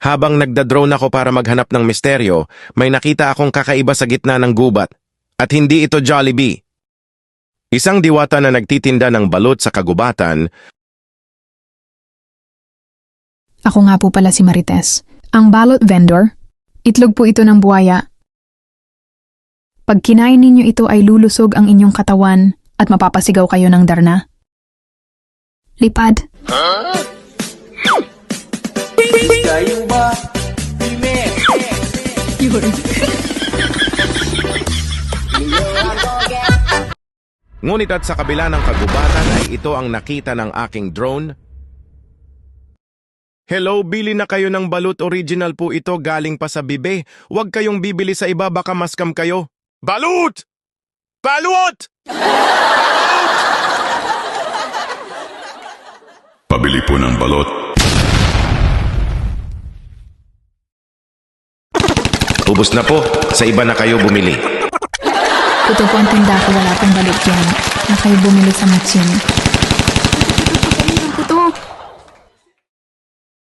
Habang nagda-drone ako para maghanap ng misteryo, may nakita akong kakaiba sa gitna ng gubat. At hindi ito Jollibee. Isang diwata na nagtitinda ng balot sa kagubatan Ako nga po pala si Marites. Ang balot vendor, itlog po ito ng buwaya. Pag kinain ninyo ito ay lulusog ang inyong katawan at mapapasigaw kayo ng darna. Lipad. Kayo Ngunit at sa kabila ng kagubatan ay ito ang nakita ng aking drone. Hello, bili na kayo ng balut original po ito galing pa sa bibe. Huwag kayong bibili sa iba baka maskam kayo. Balut! Balut! Pabili po ng balot. Ubus na po, sa iba na kayo bumili. Ito po ang tinda ko wala pong balut yan na kayo bumili sa matsin.